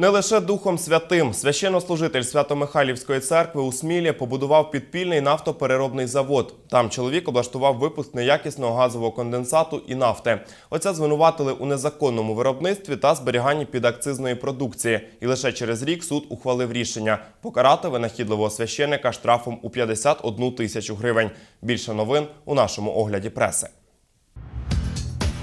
Не лише Духом Святим, священнослужитель Свято-Михайлівської церкви у Смілі побудував підпільний нафтопереробний завод. Там чоловік облаштував випуск неякісного газового конденсату і нафти. Отця звинуватили у незаконному виробництві та зберіганні підакцизної продукції. І лише через рік суд ухвалив рішення покарати винахідливого священика штрафом у 51 тисячу гривень. Більше новин у нашому огляді преси.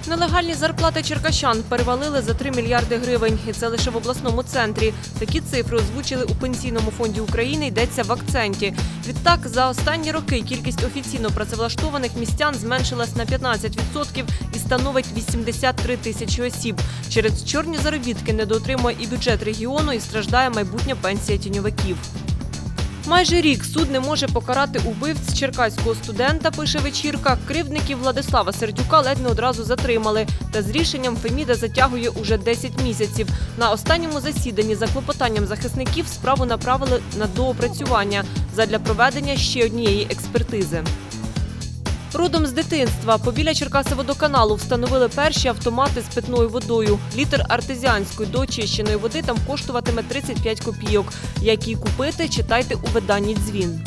Нелегальні зарплати черкащан перевалили за 3 мільярди гривень, і це лише в обласному центрі. Такі цифри озвучили у пенсійному фонді України. Йдеться в акценті. Відтак, за останні роки кількість офіційно працевлаштованих містян зменшилась на 15% і становить 83 тисячі осіб. Через чорні заробітки недоотримує і бюджет регіону, і страждає майбутня пенсія тіньовиків. Майже рік суд не може покарати убивць черкаського студента, пише вечірка. Кривдників Владислава Сердюка ледь не одразу затримали. Та з рішенням Феміда затягує уже 10 місяців. На останньому засіданні за клопотанням захисників справу направили на доопрацювання задля проведення ще однієї експертизи. Родом з дитинства побіля Черкасиводоканалу встановили перші автомати з питною водою. Літр артезіанської до очищеної води там коштуватиме 35 копійок. Як її купити, читайте у виданні дзвін.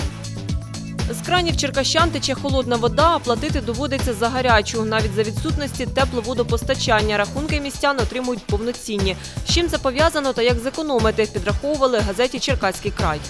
З кранів черкащан тече холодна вода, а платити доводиться за гарячу. Навіть за відсутності тепловодопостачання рахунки містян отримують повноцінні. З чим це пов'язано та як зекономити, підраховували газеті Черкаський край.